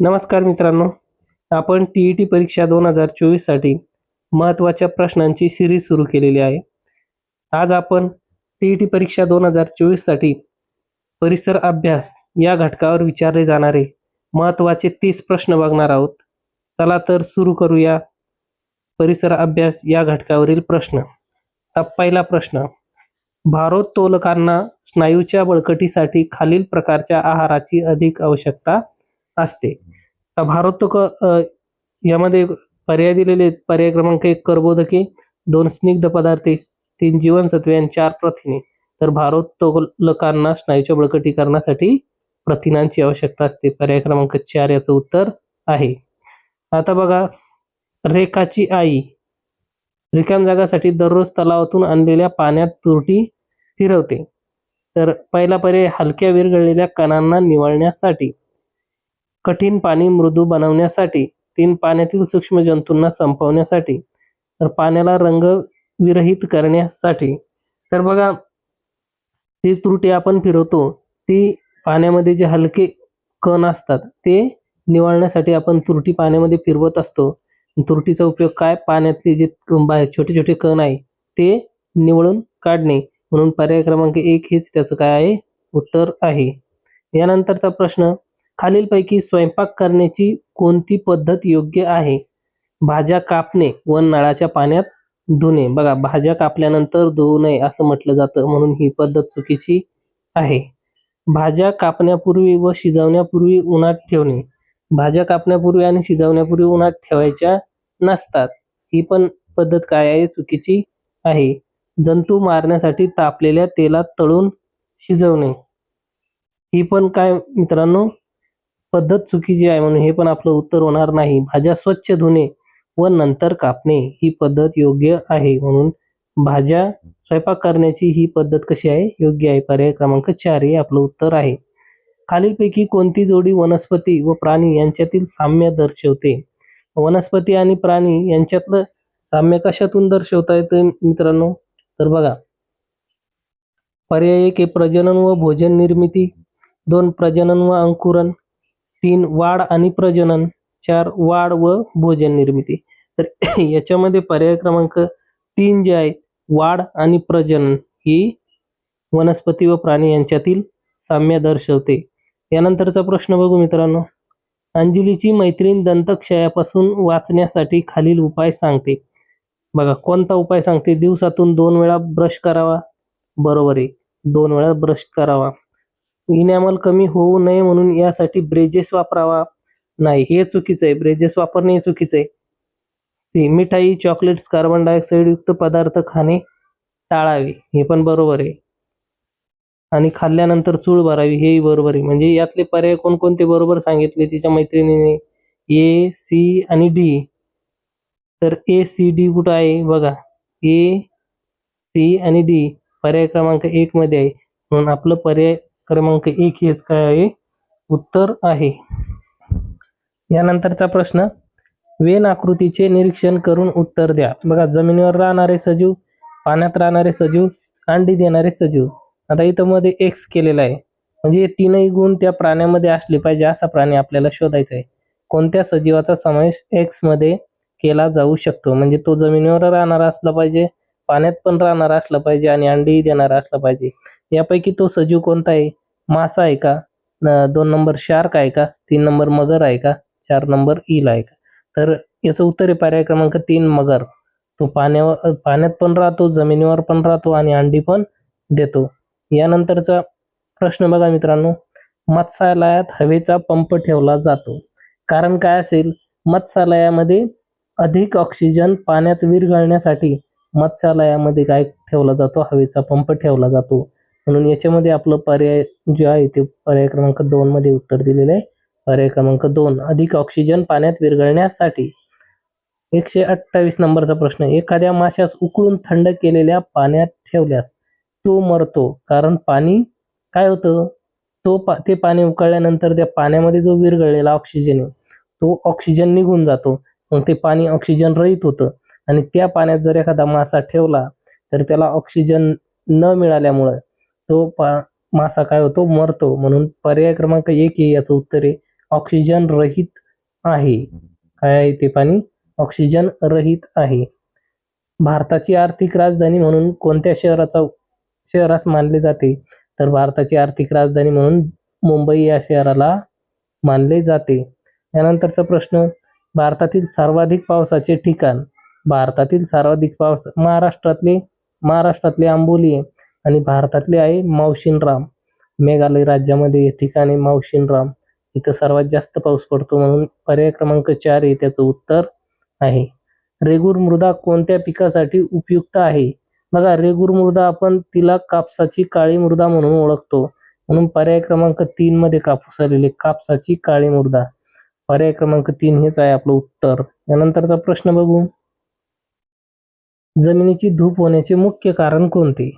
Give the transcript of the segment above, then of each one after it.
नमस्कार मित्रांनो आपण टी ई टी परीक्षा दोन हजार चोवीससाठी महत्त्वाच्या प्रश्नांची सिरीज सुरू केलेली आहे. आज आपण टी ई टी परीक्षा दोन हजार चोवीससाठी परिसर अभ्यास या घटकावर विचारले जाणारे महत्त्वाचे तीस प्रश्न बघणार आहोत. चला तर सुरू करूया परिसर अभ्यास या घटकावरील प्रश्न. आता पहिला प्रश्न भारोत्तोलकांना स्नायूच्या बळकटीसाठी खालील प्रकारच्या आहाराची अधिक आवश्यकता असते. भारोत्तक भारोत्तोक यामध्ये पर्याय दिलेले आहेत. पर्याय क्रमांक एक कर्बोदके दोन स्निग्ध पदार्थे तीन जीवनसत्वे आणि चार प्रथिने. तर भारोत्तोलकांना स्नायूच्या बळकटीकरणासाठी प्रथिनांची आवश्यकता असते. पर्याय क्रमांक चार याचं उत्तर आहे. आता बघा रेखाची आई. रिकाम जागासाठी दररोज तलावातून आणलेल्या पाण्यात तुरटी फिरवते. तर पहिला पर्याय हलक्या विरघळलेल्या कणांना निवळण्यासाठी. कठीण पाणी मृदू बनवण्यासाठी तीन पाण्यातील सूक्ष्म जंतूंना संपवण्यासाठी तर पाण्याला रंग विरहित करण्यासाठी. तर बघा ती त्रुटी आपण फिरवतो ती पाण्यामध्ये जे हलके कण असतात ते निवळण्यासाठी आपण तुरटी पाण्यामध्ये फिरवत असतो. तुरटीचा उपयोग काय? पाण्यातले जे छोटे छोटे कण आहे ते निवळून काढणे. म्हणून पर्याय क्रमांक एक हेच त्याचं काय आहे? उत्तर आहे. यानंतरचा प्रश्न खालीलपैकी स्वयंपाक करण्याची कोणती पद्धत योग्य आहे? भाज्या कापणे व नळाच्या पाण्यात धुणे. बघा भाज्या कापल्यानंतर धुवू नये असं म्हटलं जातं म्हणून ही पद्धत चुकीची आहे. भाज्या कापण्यापूर्वी व शिजवण्यापूर्वी उन्हात ठेवणे. भाज्या कापण्यापूर्वी आणि शिजवण्यापूर्वी उन्हात ठेवायच्या नसतात. ही पण पद्धत काय आहे? चुकीची आहे. जंतू मारण्यासाठी तापलेल्या तेलात तळून शिजवणे. ही पण काय मित्रांनो? पद्धत चुकीची आहे म्हणून हे पण आपलं उत्तर होणार नाही. भाज्या स्वच्छ धुणे व नंतर कापणे ही पद्धत योग्य आहे म्हणून भाज्या स्वयंपाक करण्याची ही पद्धत कशी आहे? योग्य आहे. पर्याय क्रमांक चार हे आपलं उत्तर आहे. खालीलपैकी कोणती जोडी वनस्पती व प्राणी यांच्यातील साम्य दर्शवते? वनस्पती आणि प्राणी यांच्यातलं साम्य कशातून दर्शवता येतं मित्रांनो? तर बघा. पर्याय एक प्रजनन व भोजन निर्मिती. दोन प्रजनन व अंकुरण. तीन वाढ आणि प्रजनन चार वाढ व भोजन निर्मिती. तर याच्यामध्ये पर्याय क्रमांक तीन जे आहे वाढ आणि प्रजनन ही वनस्पती व प्राणी यांच्यातील साम्य दर्शवते. यानंतरचा प्रश्न बघू मित्रांनो. अंजलीची मैत्रीण दंतक्षयापासून वाचण्यासाठी खालील उपाय सांगते. बघा कोणता उपाय सांगते? दिवसातून दोन वेळा ब्रश करावा. बरोबर आहे. दोन वेळा ब्रश करावा. इनॅमल कमी होऊ नये म्हणून यासाठी ब्रेजेस वापरावा. नाही हे चुकीचं आहे. ब्रेजेस वापरणे हे चुकीचं आहे. मिठाई चॉकलेट्स कार्बन डायऑक्साईड युक्त पदार्थ खाणे टाळावे. हे पण बरोबर आहे. आणि खाल्ल्यानंतर चूळ भरावी हेही बरोबर आहे. म्हणजे यातले पर्याय कोणकोणते बरोबर सांगितले तिच्या मैत्रिणीने? ए सी आणि डी. तर ए सी डी कुठं आहे? बघा. ए सी आणि डी. पर्याय क्रमांक एक मध्ये आहे. म्हणून आपलं पर्याय क्रमांक एक हेच काय आहे उत्तर आहे. यानंतरचा प्रश्न वेन आकृतीचे निरीक्षण करून उत्तर द्या. बघा जमिनीवर राहणारे सजीव पाण्यात राहणारे सजीव अंडी देणारे सजीव. आता इथं मध्ये एक्स केलेला आहे. म्हणजे हे तीनही गुण त्या प्राण्यामध्ये असले पाहिजे असा प्राणी आपल्याला शोधायचा आहे. कोणत्या सजीवाचा समावेश एक्समध्ये केला जाऊ शकतो? म्हणजे तो जमिनीवर राहणारा असला पाहिजे पाण्यात पण राहणारा असला पाहिजे आणि अंडीही देणारा असला पाहिजे. यापैकी तो सजीव कोणता आहे? मासा आहे का? दोन नंबर शार्क आहे का? तीन नंबर मगर आहे का? चार नंबर ईल आहे का? तर याचं उत्तर आहे पर्याय क्रमांक तीन मगर. तो पाण्यावर पाण्यात पण राहतो जमिनीवर पण राहतो आणि अंडी पण देतो. यानंतरचा प्रश्न बघा मित्रांनो. मत्स्यालयात हवेचा पंप ठेवला जातो. कारण काय असेल? मत्स्यालयामध्ये अधिक ऑक्सिजन पाण्यात विरघळण्यासाठी मत्स्यालयामध्ये काय ठेवला जातो? हवेचा पंप ठेवला जातो. म्हणून याच्यामध्ये आपलं पर्याय जे आहे ते पर्याय क्रमांक दोन मध्ये उत्तर दिलेलं आहे. पर्याय क्रमांक दोन अधिक ऑक्सिजन पाण्यात विरघळण्यासाठी. एकशे अठ्ठावीस नंबरचा प्रश्न एखाद्या माशास उकळून थंड केलेल्या पाण्यात ठेवल्यास तो मरतो. कारण पाणी काय होतं? तो पा ते पाणी उकळल्यानंतर त्या पाण्यामध्ये जो विरघळलेला ऑक्सिजन आहे तो ऑक्सिजन निघून जातो. मग ते पाणी ऑक्सिजन रहित होतं. आणि त्या पाण्यात जर एखादा मासा ठेवला तर त्याला ऑक्सिजन न मिळाल्यामुळं तो पा मासा काय होतो? मरतो. म्हणून पर्याय क्रमांक एक हे याचं उत्तर आहे ऑक्सिजन रहित आहे. काय आहे ते पाणी? ऑक्सिजन रहित आहे. भारताची आर्थिक राजधानी म्हणून कोणत्या शहराचा शहरास मानले जाते? तर भारताची आर्थिक राजधानी म्हणून मुंबई या शहराला मानले जाते. यानंतरचा प्रश्न भारतातील सर्वाधिक पावसाचे ठिकाण भारतातील सर्वाधिक पाऊस महाराष्ट्रातले महाराष्ट्रातले आंबोली आहे आणि भारतातले आहे मावशिनराम. मेघालय राज्यामध्ये ठिकाणी मावशिनराम. इथं सर्वात जास्त पाऊस पडतो म्हणून पर्याय क्रमांक चार हे त्याचं उत्तर आहे. रेगूर मृदा कोणत्या पिकासाठी उपयुक्त आहे? बघा रेगूर मृदा आपण तिला कापसाची काळी मृदा म्हणून ओळखतो. म्हणून पर्याय क्रमांक तीन मध्ये कापूस आलेले कापसाची काळी मृदा. पर्याय क्रमांक तीन हेच आहे आपलं उत्तर. यानंतरचा प्रश्न बघू. जमिनीची धूप होण्याचे मुख्य कारण कोणते?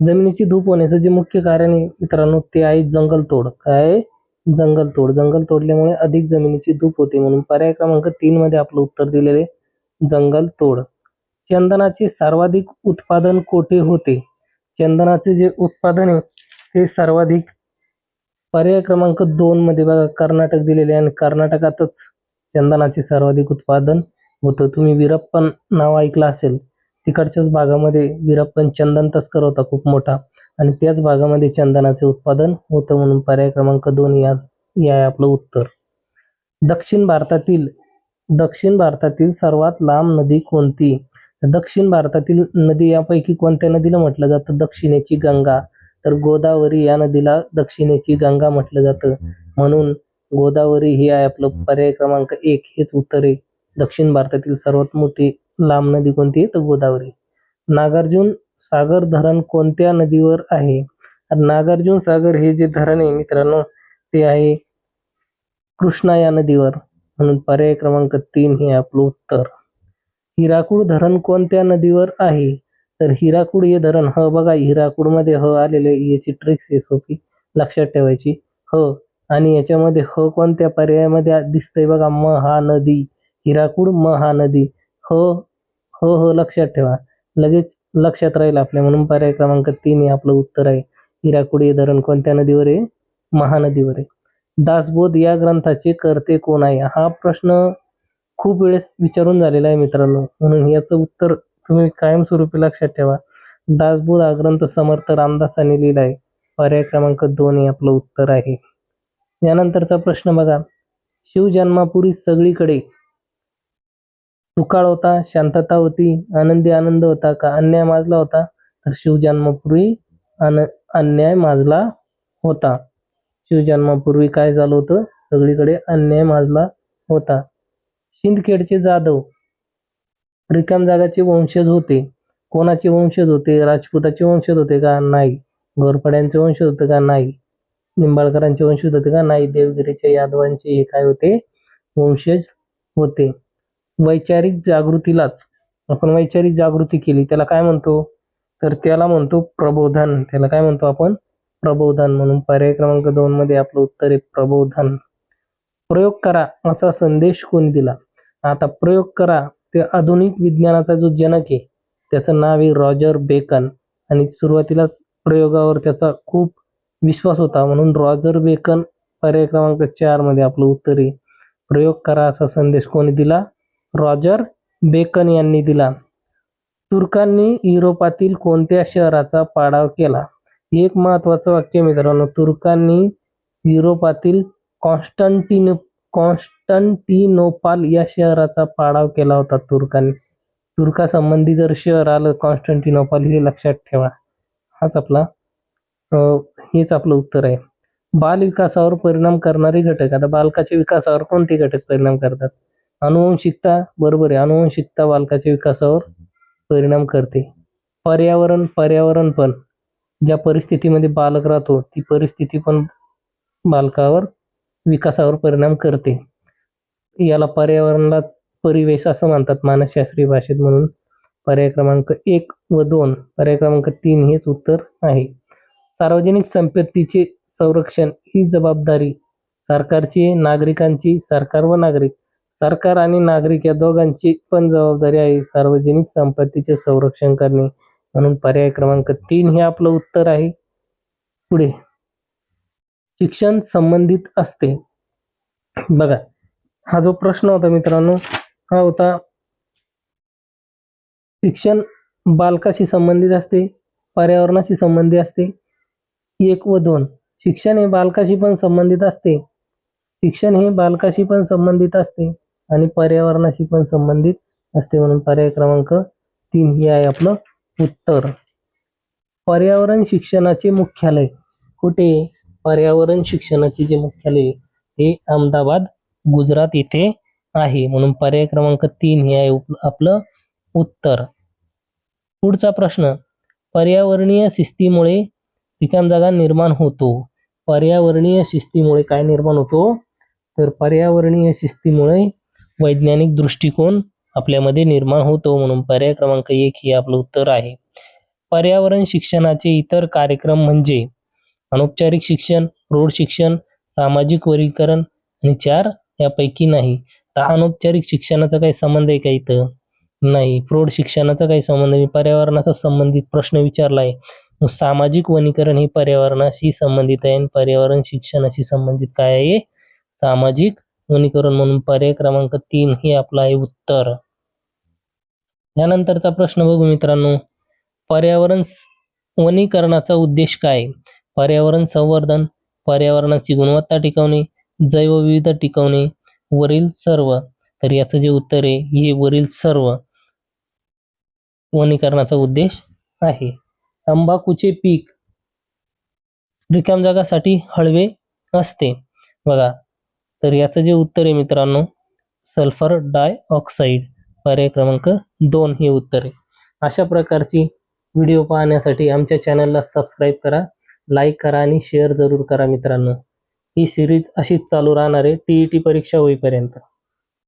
जमिनीची धूप होण्याचं जे मुख्य कारण आहे मित्रांनो ते आहे जंगलतोड. काय आहे? जंगलतोड. जंगल तोडल्यामुळे अधिक जमिनीची धूप होते म्हणून पर्याय क्रमांक तीन मध्ये आपलं उत्तर दिलेले जंगलतोड. चंदनाचे सर्वाधिक उत्पादन कोठे होते? चंदनाचे जे उत्पादन आहे ते सर्वाधिक पर्याय क्रमांक दोन मध्ये बघा कर्नाटक दिलेले आणि कर्नाटकातच चंदनाचे सर्वाधिक उत्पादन होतं. तुम्ही विरप्पन नाव ऐकलं असेल तिकडच्याच भागामध्ये वीरप्पन चंदन तस्कर होता खूप मोठा. आणि त्याच भागामध्ये चंदनाचे उत्पादन होतं म्हणून पर्याय क्रमांक दोन या आहे आपलं उत्तर. दक्षिण भारतातील दक्षिण भारतातील सर्वात लांब नदी कोणती? दक्षिण भारतातील नदी यापैकी कोणत्या नदीला म्हटलं जातं? दक्षिणेची गंगा. तर गोदावरी या नदीला दक्षिणेची गंगा म्हटलं जातं. म्हणून गोदावरी ही आहे आपलं पर्याय क्रमांक एक. हेच उत्तर आहे. दक्षिण भारतातील सर्वात मोठी लांब नदी कोणती आहे? तर गोदावरी. नागार्जुन सागर धरण कोणत्या नदीवर आहे? नागार्जुन सागर हे जे धरण आहे मित्रांनो ते आहे कृष्णा या नदीवर. म्हणून पर्याय क्रमांक तीन हे आपलं उत्तर. हिराकूड धरण कोणत्या नदीवर आहे? तर हिराकूड हे धरण ह बघा हिराकूडमध्ये ह आलेले याची ट्रिक्स आहे सोपी. लक्षात ठेवायची. ह आणि याच्यामध्ये ह कोणत्या पर्यायामध्ये दिसतंय बघा म हा नदी हिराकूड म हा नदी ह हो हो लक्षात ठेवा. लगेच लक्षात राहील आपल्या. म्हणून पर्याय क्रमांक तीन हे आपलं उत्तर आहे. हिराकुडी धरण कोणत्या नदीवर आहे? महानदीवर आहे. दासबोध या ग्रंथाचे कर्ते कोण आहे? हा प्रश्न खूप वेळेस विचारून झालेला आहे मित्रांनो. म्हणून याचं उत्तर तुम्ही कायमस्वरूपी लक्षात ठेवा. दासबोध हा ग्रंथ समर्थ रामदासांनी लिहिला आहे. पर्याय क्रमांक दोन हे आपलं उत्तर आहे. यानंतरचा प्रश्न बघा. शिवजन्मापूर्वी सगळीकडे सुकाळ होता शांतता होती आनंदी आनंद होता का अन्याय माजला होता? तर शिवजन्मापूर्वी अन अन्याय माजला होता. शिवजन्मापूर्वी काय झालं होतं? सगळीकडे अन्याय माजला होता. शिंदखेडचे जाधव रिकाम जागाचे वंशज होते. कोणाचे वंशज होते? राजपूताचे वंशज होते का नाही? घोरपड्यांचे वंशज होते का नाही? निंबाळकरांचे वंशज होते का नाही? देवगिरीच्या यादवांचे हे काय होते? वंशज होते. वैचारिक जागृतीलाच आपण वैचारिक जागृती केली त्याला काय म्हणतो? तर त्याला म्हणतो प्रबोधन. त्याला काय म्हणतो आपण? प्रबोधन म्हणून पर्याय क्रमांक दोन मध्ये आपलं उत्तर आहे प्रबोधन. प्रयोग करा असा संदेश कोणी दिला? आता प्रयोग करा. ते आधुनिक विज्ञानाचा जो जनक आहे त्याचं नाव आहे रॉजर बेकन. आणि सुरुवातीलाच प्रयोगावर त्याचा खूप विश्वास होता. म्हणून रॉजर बेकन पर्याय क्रमांक चारमध्ये आपलं उत्तर आहे प्रयोग करा असा संदेश कोणी दिला? रॉजर बेकन यांनी दिला. तुर्कांनी युरोपातील कोणत्या शहराचा पाडाव केला? एक महत्वाचं वाक्य मित्रांनो तुर्कांनी युरोपातील कॉन्स्टंटिनो कॉन्स्टंटिनोपाल या शहराचा पाडाव केला होता तुर्कांनी. तुर्कासंबंधी जर शहर आलं कॉन्स्टंटिनोपाल हे लक्षात ठेवा. हाच आपला हेच आपलं उत्तर आहे. बाल विकासावर परिणाम करणारे घटक. आता बालकाच्या विकासावर कोणते घटक परिणाम करतात? अनुवंशिकता बरोबर आहे. अनुवंशिकता बालकाच्या विकासावर परिणाम करते. पर्यावरण पर्यावरण पण. ज्या परिस्थितीमध्ये बालक राहतो ती परिस्थिती पण बालकावर विकासावर परिणाम करते. याला पर्यावरणालाच परिवेश असं म्हणतात. मानसशास्त्रीय भाषेत म्हणून पर्याय क्रमांक एक व दोन पर्याय क्रमांक तीन हेच उत्तर आहे. सार्वजनिक संपत्तीचे संरक्षण ही जबाबदारी सरकारची नागरिकांची सरकार व नागरिक. सरकार आणि नागरिक या दोघांची पण जबाबदारी आहे सार्वजनिक संपत्तीचे संरक्षण करणे. म्हणून पर्याय क्रमांक तीन हे आपलं उत्तर आहे. पुढे. शिक्षण संबंधित असते. बघा हा जो प्रश्न होता मित्रांनो हा होता शिक्षण बालकाशी संबंधित असते पर्यावरणाशी संबंधित असते. एक व दोन शिक्षण हे बालकाशी पण संबंधित असते. शिक्षण हे बालकाशी पण संबंधित असते आणि पर्यावरणाशी पण संबंधित असते म्हणून पर्याय क्रमांक तीन हे आहे आपलं उत्तर. पर्यावरण शिक्षणाचे मुख्यालय कुठे? पर्यावरण शिक्षणाचे जे मुख्यालय हे अहमदाबाद गुजरात येथे आहे. म्हणून पर्याय क्रमांक तीन हे आहे आपलं उत्तर. पुढचा प्रश्न पर्यावरणीय शिस्तीमुळे रिकाम जागा निर्माण होतो. पर्यावरणीय शिस्तीमुळे काय निर्माण होतो? तर पर्यावरणीय शिस्तीमुळे वैज्ञानिक दृष्टिकोन आपल्यामध्ये निर्माण होतो म्हणून पर्याय क्रमांक एक हे आपलं उत्तर आहे. पर्यावरण शिक्षणाचे इतर कार्यक्रम म्हणजे अनौपचारिक शिक्षण प्रौढ शिक्षण सामाजिक वर्गीकरण आणि चार यापैकी नाही. तर अनौपचारिक शिक्षणाचा काही संबंध आहे का इथं? नाही. प्रौढ शिक्षणाचा काही संबंध नाही. पर्यावरणाचा संबंधित प्रश्न विचारला आहे. सामाजिक वनीकरण हे पर्यावरणाशी संबंधित आहे आणि पर्यावरण शिक्षणाशी संबंधित काय आहे? सामाजिक वनीकरण म्हणून पर्याय क्रमांक तीन हे आपलं आहे उत्तर. यानंतरचा प्रश्न बघू मित्रांनो. पर्यावरण वनीकरणाचा उद्देश काय? पर्यावरण संवर्धन पर्यावरणाची गुणवत्ता टिकवणे जैवविविधता टिकवणे वरील सर्व. तर याचं जे उत्तर आहे हे वरील सर्व वनीकरणाचा उद्देश आहे. तंबाखूचे पीक रिकाम जागासाठी हळवे असते. बघा तर याचं जे उत्तर आहे मित्रांनो सल्फर डाय ऑक्साईड पर्याय क्रमांक दोन हे उत्तर आहे. अशा प्रकारची व्हिडिओ पाहण्यासाठी आमच्या चॅनलला सबस्क्राईब करा लाईक करा आणि शेअर जरूर करा मित्रांनो. ही सिरीज अशीच चालू राहणार आहे टी ई टी परीक्षा होईपर्यंत.